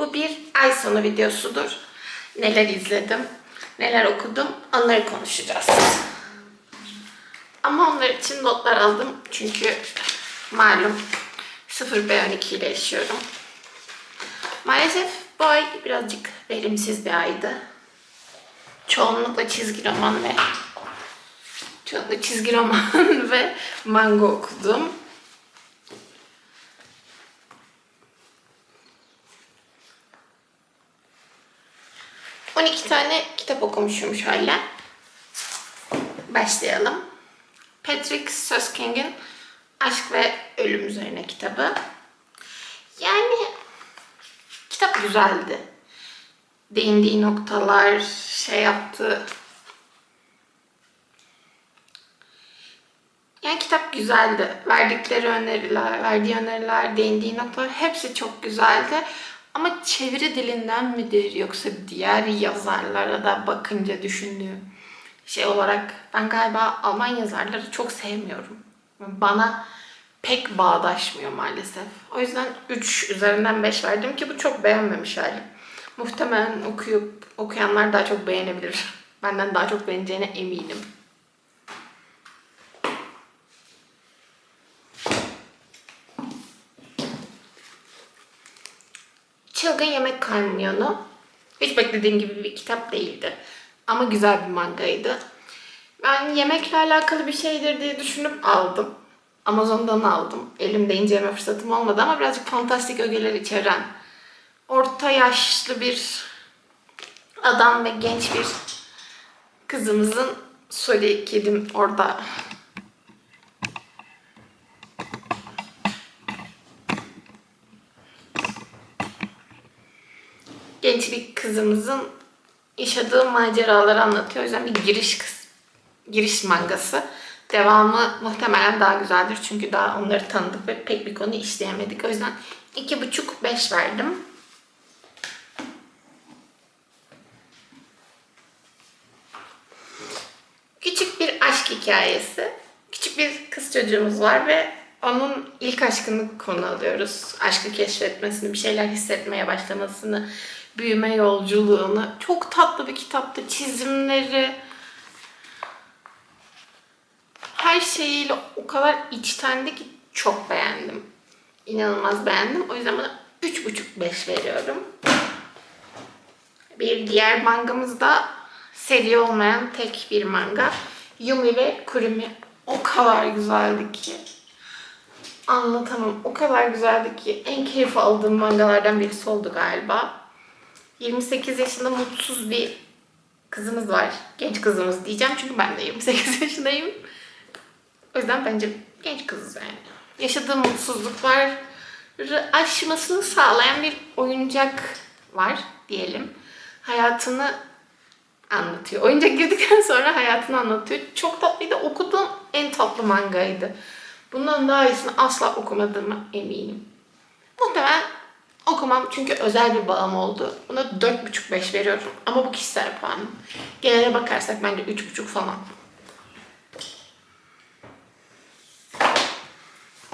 Bu bir ay sonu videosudur. Neler izledim, neler okudum onları konuşacağız. Ama onlar için notlar aldım çünkü malum 0B12 ile yaşıyorum. Maalesef bu ay birazcık verimsiz bir aydı. Çoğunlukla çizgi roman ve çoğunlukla çizgi roman ve manga okudum. ...12 tane kitap okumuşum şöyle. Başlayalım. Patrick Süskind'in Aşk ve Ölüm üzerine kitabı. Yani kitap güzeldi. Değindiği noktalar, şey yaptı. Yani kitap güzeldi. Verdikleri öneriler, verdiği öneriler, değindiği noktalar hepsi çok güzeldi. Ama çeviri dilinden midir yoksa diğer yazarlara da bakınca düşündüğüm şey olarak ben galiba Alman yazarları çok sevmiyorum. Bana pek bağdaşmıyor maalesef. O yüzden 3 üzerinden 5 verdim ki bu çok beğenmemiş halim. Muhtemelen okuyup okuyanlar daha çok beğenebilir. Benden daha çok beğeneceğine eminim. Çılgın Yemek Kamyonu. Hiç beklediğim gibi bir kitap değildi. Ama güzel bir mangaydı. Ben yemekle alakalı bir şeydir diye düşünüp aldım. Amazon'dan aldım. Elimde inceleme fırsatım olmadı ama birazcık fantastik ögeler içeren orta yaşlı bir adam ve genç bir kızımızın Soli kedim orada genç bir kızımızın yaşadığı maceraları anlatıyor. O yüzden bir giriş kız, giriş mangası. Devamı muhtemelen daha güzeldir. Çünkü daha onları tanıdık ve pek bir konu işleyemedik. O yüzden iki buçuk beş verdim. Küçük bir aşk hikayesi. Küçük bir kız çocuğumuz var ve onun ilk aşkını konu alıyoruz. Aşkı keşfetmesini, bir şeyler hissetmeye başlamasını, büyüme yolculuğunu. Çok tatlı bir kitaptı. Çizimleri, her şeyiyle o kadar içtendi ki çok beğendim. İnanılmaz beğendim. O yüzden buna 3,5-5 veriyorum. Bir diğer mangamız da seri olmayan tek bir manga. Yumi ve Kurumi. O kadar güzeldi ki. Anlatamam. O kadar güzeldi ki. En keyif aldığım mangalardan birisi oldu galiba. 28 yaşında mutsuz bir kızımız var. Genç kızımız diyeceğim çünkü ben de 28 yaşındayım. O yüzden bence genç kızız yani. Yaşadığı mutsuzlukları aşmasını sağlayan bir oyuncak var diyelim. Hayatını anlatıyor. Oyuncak girdikten sonra hayatını anlatıyor. Çok tatlıydı. Okuduğum en tatlı mangaydı. Bundan daha iyisini asla okumadığıma eminim. Muhtemelen okumam çünkü özel bir bağım oldu. Buna 4,5-5 veriyorum. Ama bu kişisel puanım. Genele bakarsak bence 3,5 falan.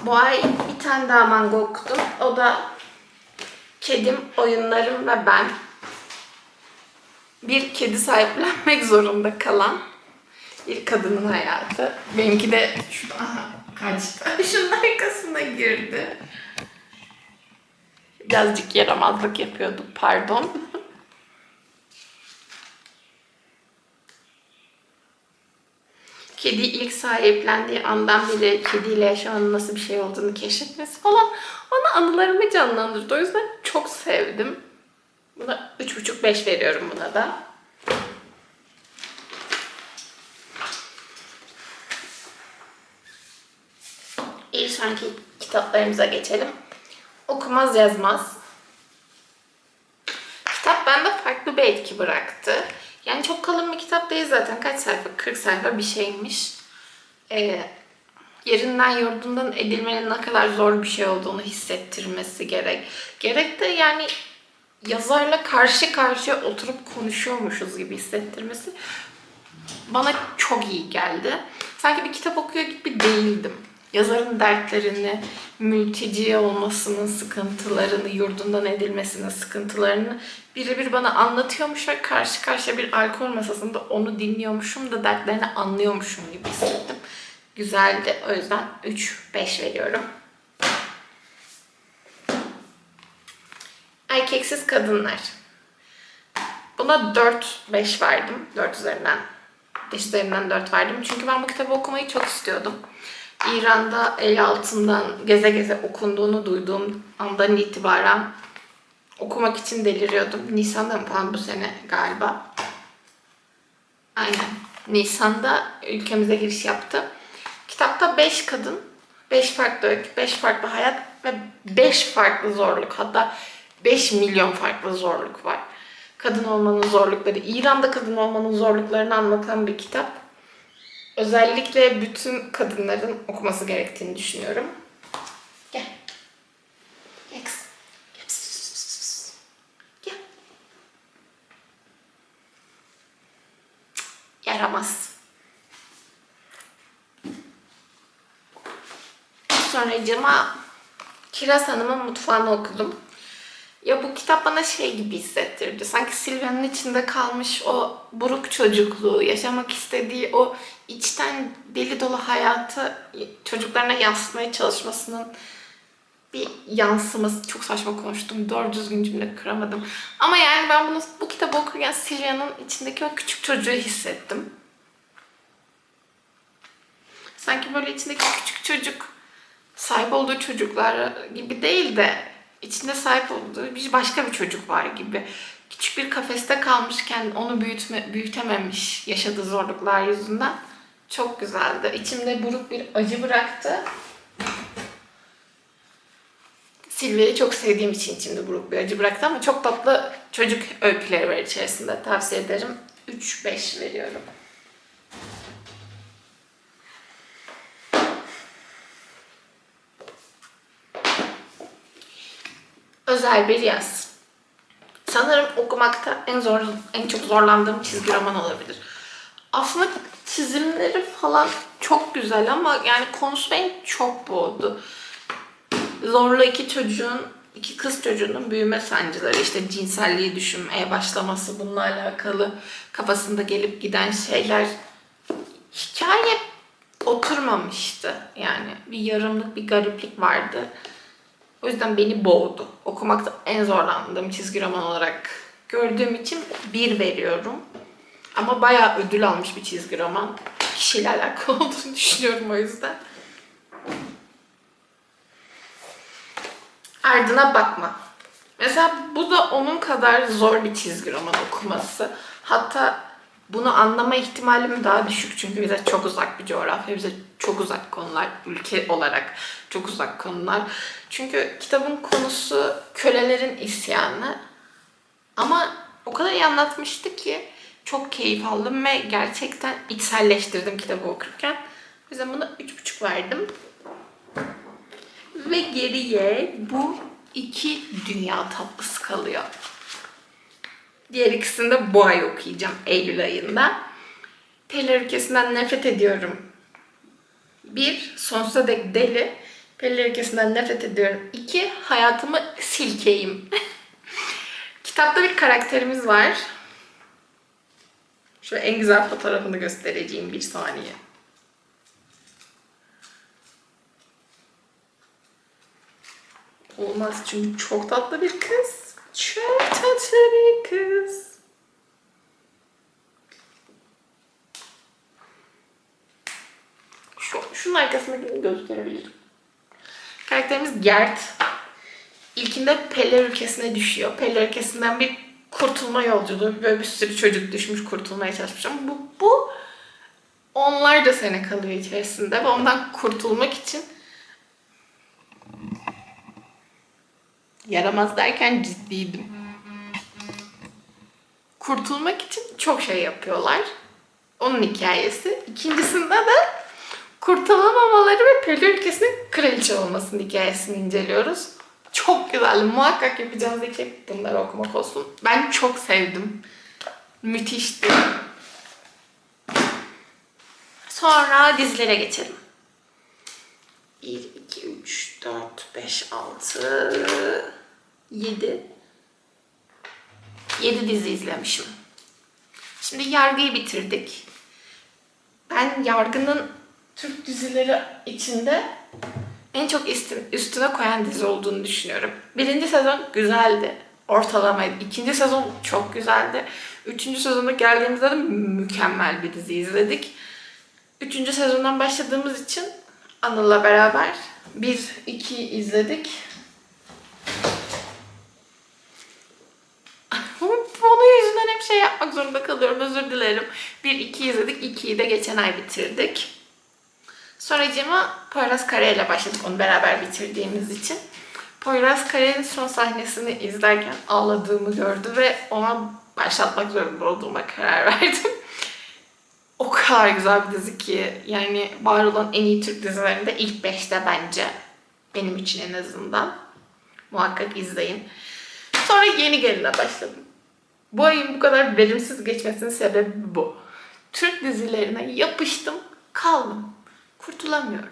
Bu ay bir tane daha manga okudum. O da Kedim, Oyunlarım ve Ben. Bir kedi sahiplenmek zorunda kalan bir kadının hayatı. Benimki de şu aha, kaçtı. Şunun arkasına girdi. Birazcık yaramazlık yapıyordu pardon. Kedi ilk sahiplendiği andan beri kediyle yaşamanın nasıl bir şey olduğunu keşfetmesi falan ona anılarımı canlandırdı. O yüzden çok sevdim. Buna 3,5-5 veriyorum buna da. İlk sonraki kitaplarımıza geçelim. Okumaz yazmaz. Kitap bende farklı bir etki bıraktı. Yani çok kalın bir kitap değil zaten. Kaç sayfa? 40 sayfa bir şeymiş. Ee, yerinden yurdundan edilmenin ne kadar zor bir şey olduğunu hissettirmesi gerek. Gerek de yani yazarla karşı karşıya oturup konuşuyormuşuz gibi hissettirmesi bana çok iyi geldi. Sanki bir kitap okuyor gibi değildim. Yazarın dertlerini, mülteci olmasının sıkıntılarını, yurdundan edilmesinin sıkıntılarını birebir bana anlatıyormuş ve karşı karşıya bir alkol masasında onu dinliyormuşum da dertlerini anlıyormuşum gibi hissettim. Güzeldi. O yüzden 3-5 veriyorum. Erkeksiz kadınlar. Buna 4-5 verdim. 4 üzerinden 5 üzerinden 4 verdim. Çünkü ben bu kitabı okumayı çok istiyordum. İran'da el altından geze geze okunduğunu duyduğum andan itibaren okumak için deliriyordum. Nisan'da mı falan bu sene galiba. Aynen. Nisan'da ülkemize giriş yaptı. Kitapta 5 kadın, 5 farklı öykü, 5 farklı hayat ve 5 farklı zorluk. Hatta 5 milyon farklı zorluk var. Kadın olmanın zorlukları, İran'da kadın olmanın zorluklarını anlatan bir kitap. Özellikle bütün kadınların okuması gerektiğini düşünüyorum. Gel. Gel kızım. Gel. Gel. Cık, Yaramaz. Sonra cama Kiraz Hanım'ın mutfağını okudum. Ya bu kitap bana şey gibi hissettirdi. Sanki Silvia'nın içinde kalmış o buruk çocukluğu, yaşamak istediği o içten deli dolu hayatı çocuklarına yansıtmaya çalışmasının bir yansıması. Çok saçma konuştum. Doğru düzgün cümle kuramadım. Ama yani ben bunu bu kitabı okurken Silvia'nın içindeki o küçük çocuğu hissettim. Sanki böyle içindeki küçük çocuk sahip olduğu çocuklar gibi değil de içinde sahip olduğu bir başka bir çocuk var gibi. Küçük bir kafeste kalmışken onu büyütme, büyütememiş yaşadığı zorluklar yüzünden çok güzeldi. İçimde buruk bir acı bıraktı. Silvia'yı çok sevdiğim için içimde buruk bir acı bıraktı ama çok tatlı çocuk öyküleri var içerisinde. Tavsiye ederim. 3-5 veriyorum. Özel bir yaz. Sanırım okumakta en zor, en çok zorlandığım çizgi roman olabilir. Aslında çizimleri falan çok güzel ama yani konusu beni çok boğdu. Zorla iki çocuğun, iki kız çocuğunun büyüme sancıları, işte cinselliği düşünmeye başlaması, bununla alakalı kafasında gelip giden şeyler hikaye oturmamıştı. Yani bir yarımlık, bir gariplik vardı. O yüzden beni boğdu. Okumakta en zorlandığım çizgi roman olarak gördüğüm için bir veriyorum. Ama bayağı ödül almış bir çizgi roman. Kişiyle alakalı olduğunu düşünüyorum o yüzden. Ardına bakma. Mesela bu da onun kadar zor bir çizgi roman okuması. Hatta bunu anlama ihtimalim daha düşük çünkü bize çok uzak bir coğrafya, bize çok uzak konular, ülke olarak çok uzak konular. Çünkü kitabın konusu kölelerin isyanı. Ama o kadar iyi anlatmıştı ki çok keyif aldım ve gerçekten içselleştirdim kitabı okurken. O yüzden buna 3,5 verdim. Ve geriye bu iki dünya tatlısı kalıyor. Diğer ikisini de bu ay okuyacağım Eylül ayında. Peller ülkesinden nefret ediyorum. Bir, sonsuza dek deli. Peller ülkesinden nefret ediyorum. İki, hayatımı silkeyim. Kitapta bir karakterimiz var. Şöyle en güzel fotoğrafını göstereceğim bir saniye. Olmaz çünkü çok tatlı bir kız. Çok tatlı bir kız. Şu, şunun arkasındakini gösterebilirim. Karakterimiz Gert. İlkinde Peller ülkesine düşüyor. Peller ülkesinden bir kurtulma yolculuğu. Böyle bir sürü çocuk düşmüş kurtulmaya çalışmış ama bu, bu onlarca sene kalıyor içerisinde ve ondan kurtulmak için yaramaz derken ciddiydim. Kurtulmak için çok şey yapıyorlar. Onun hikayesi. İkincisinde de kurtulamamaları ve Peri ülkesinin kraliçe olmasının hikayesini inceliyoruz. Çok güzel. Muhakkak yapacağınız iki bunları okumak olsun. Ben çok sevdim. Müthişti. Sonra dizilere geçelim. 1, 2, 3, 4, 5, 6, 7. 7 dizi izlemişim. Şimdi Yargı'yı bitirdik. Ben Yargı'nın Türk dizileri içinde en çok üstün- üstüne koyan dizi olduğunu düşünüyorum. Birinci sezon güzeldi. Ortalamaydı. İkinci sezon çok güzeldi. Üçüncü sezona geldiğimizde de mükemmel bir dizi izledik. Üçüncü sezondan başladığımız için Anıl'la beraber bir, iki izledik. Onun yüzünden hep şey yapmak zorunda kalıyorum. Özür dilerim. Bir, iki izledik. İkiyi de geçen ay bitirdik. Sonracığıma Poyraz Kare ile başladık onu beraber bitirdiğimiz için. Poyraz Kare'nin son sahnesini izlerken ağladığımı gördü ve ona başlatmak zorunda olduğuma karar verdim. O kadar güzel bir dizi ki yani var olan en iyi Türk dizilerinde ilk 5'te bence. Benim için en azından. Muhakkak izleyin. Sonra yeni geline başladım. Bu ayın bu kadar verimsiz geçmesinin sebebi bu. Türk dizilerine yapıştım, kaldım. Kurtulamıyorum.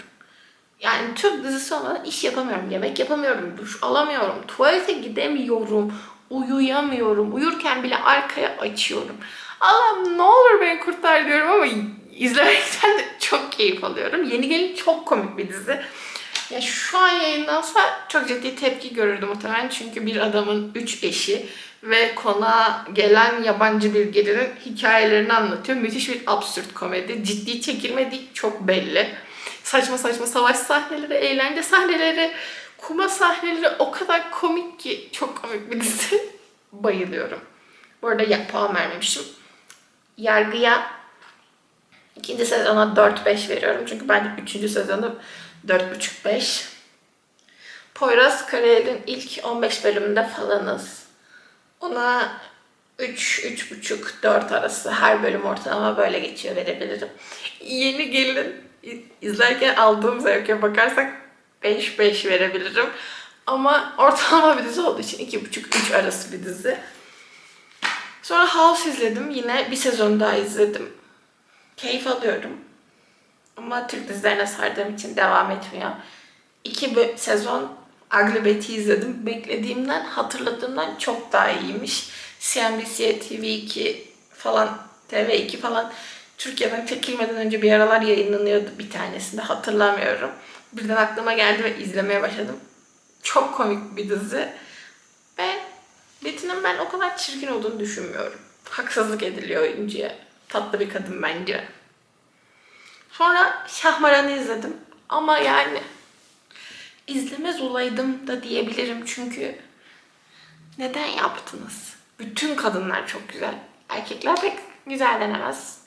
Yani Türk dizisi olmadan iş yapamıyorum, yemek yapamıyorum, duş alamıyorum, tuvalete gidemiyorum, uyuyamıyorum. Uyurken bile arkaya açıyorum. Allah'ım ne olur beni kurtar diyorum ama izlemekten de çok keyif alıyorum. Yeni Gelin çok komik bir dizi. Ya şu an yayınlansa çok ciddi tepki görürdü muhtemelen. Çünkü bir adamın üç eşi ve konağa gelen yabancı bir gelinin hikayelerini anlatıyor. Müthiş bir absürt komedi. Ciddi çekilmediği çok belli. Saçma saçma savaş sahneleri, eğlence sahneleri, kuma sahneleri o kadar komik ki çok komik bir dizi. Bayılıyorum. Bu arada ya, puan vermemişim. Yargıya ikinci sezona 4-5 veriyorum. Çünkü bence üçüncü sezonu 4.5-5. Poyraz Karayel'in ilk 15 bölümünde falanız. Ona 3, 3.5, 4 arası her bölüm ortalama böyle geçiyor verebilirim. Yeni gelin izlerken aldığım zevke bakarsak 5-5 verebilirim. Ama ortalama bir dizi olduğu için 2.5-3 arası bir dizi. Sonra House izledim. Yine bir sezon daha izledim. Keyif alıyorum. Ama Türk dizilerine sardığım için devam etmiyor. İki sezon Ugly Betty izledim. Beklediğimden, hatırladığımdan çok daha iyiymiş. CNBC, TV2 falan, TV2 falan Türkiye'den çekilmeden önce bir aralar yayınlanıyordu bir tanesinde. Hatırlamıyorum. Birden aklıma geldi ve izlemeye başladım. Çok komik bir dizi. Ve Betty'nin ben o kadar çirkin olduğunu düşünmüyorum. Haksızlık ediliyor oyuncuya. Tatlı bir kadın bence. Sonra Şahmaran'ı izledim. Ama yani izlemez olaydım da diyebilirim çünkü neden yaptınız? Bütün kadınlar çok güzel. Erkekler pek güzel denemez.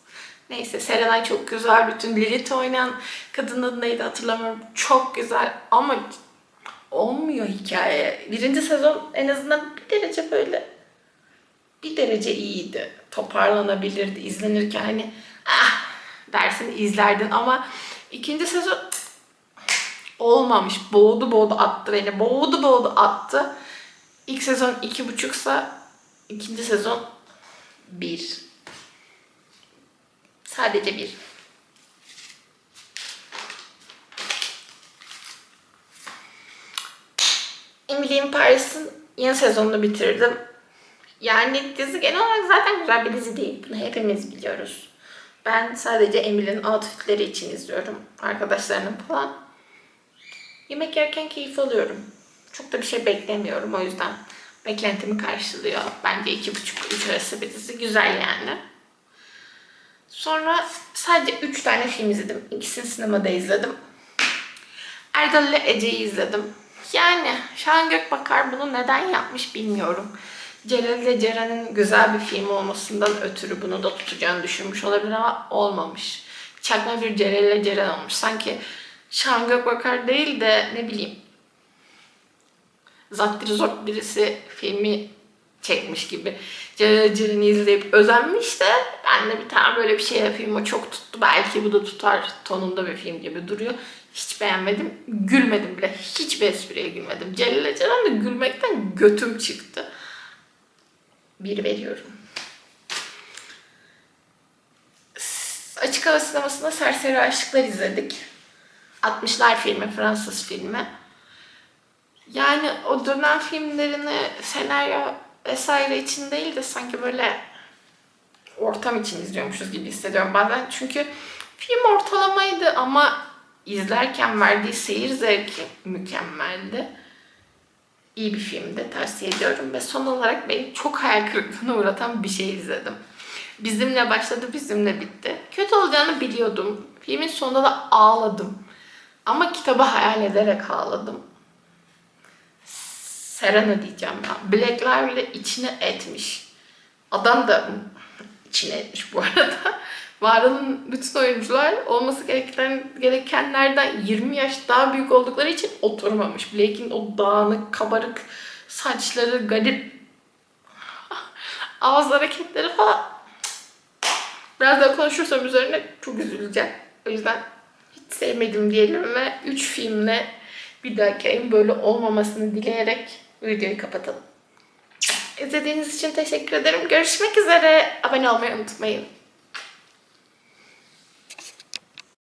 Neyse Serenay çok güzel. Bütün Lilith oynayan kadının adı neydi hatırlamıyorum. Çok güzel ama olmuyor hikaye. Birinci sezon en azından bir derece böyle bir derece iyiydi. Toparlanabilirdi izlenirken hani ah dersin izlerdin ama ikinci sezon olmamış. Boğdu boğdu attı beni. Boğdu boğdu attı. İlk sezon iki buçuksa ikinci sezon bir. Sadece bir. Emily in Paris'ın yeni sezonunu bitirdim. Yani dizi genel olarak zaten güzel bir dizi değil. Bunu hepimiz biliyoruz. Ben sadece Emily'nin outfitleri için izliyorum. Arkadaşlarının falan. Yemek yerken keyif alıyorum. Çok da bir şey beklemiyorum o yüzden. Beklentimi karşılıyor. Bence iki buçuk üç arası bir dizi. Güzel yani. Sonra sadece üç tane film izledim. İkisini sinemada izledim. Erdal ile Ece'yi izledim. Yani Şahan Gökbakar bunu neden yapmış bilmiyorum. Celal ile Ceren'in güzel bir film olmasından ötürü bunu da tutacağını düşünmüş olabilir ama olmamış. Çakma bir Celal ile Ceren olmuş. Sanki Şahan Gökbakar değil de ne bileyim Zattiri Zort birisi filmi çekmiş gibi. Ceren'i izleyip özenmiş de ben de bir tane böyle bir şey yapayım o çok tuttu belki bu da tutar tonunda bir film gibi duruyor. Hiç beğenmedim. Gülmedim bile. Hiçbir espriye gülmedim. Celal Ceren de gülmekten götüm çıktı. Bir veriyorum. Açık hava sinemasında Serseri Aşıklar izledik. 60'lar filmi, Fransız filmi. Yani o dönem filmlerini senaryo vesaire için değil de sanki böyle ortam için izliyormuşuz gibi hissediyorum bazen. Çünkü film ortalamaydı ama izlerken verdiği seyir zevki mükemmeldi. İyi bir filmdi. Tavsiye ediyorum. Ve son olarak beni çok hayal kırıklığına uğratan bir şey izledim. Bizimle başladı, bizimle bitti. Kötü olacağını biliyordum. Filmin sonunda da ağladım. Ama kitabı hayal ederek ağladım. Serena diyeceğim ya. Black Lively'le içine etmiş. Adam da içine etmiş bu arada. Varol'un bütün oyuncular olması gereken, gerekenlerden 20 yaş daha büyük oldukları için oturmamış. Blake'in o dağınık, kabarık saçları, garip ağız hareketleri falan. Biraz daha konuşursam üzerine çok üzüleceğim. O yüzden sevmedim diyelim ve 3 filmle bir dahaki ayın böyle olmamasını dileyerek videoyu kapatalım. İzlediğiniz için teşekkür ederim. Görüşmek üzere. Abone olmayı unutmayın.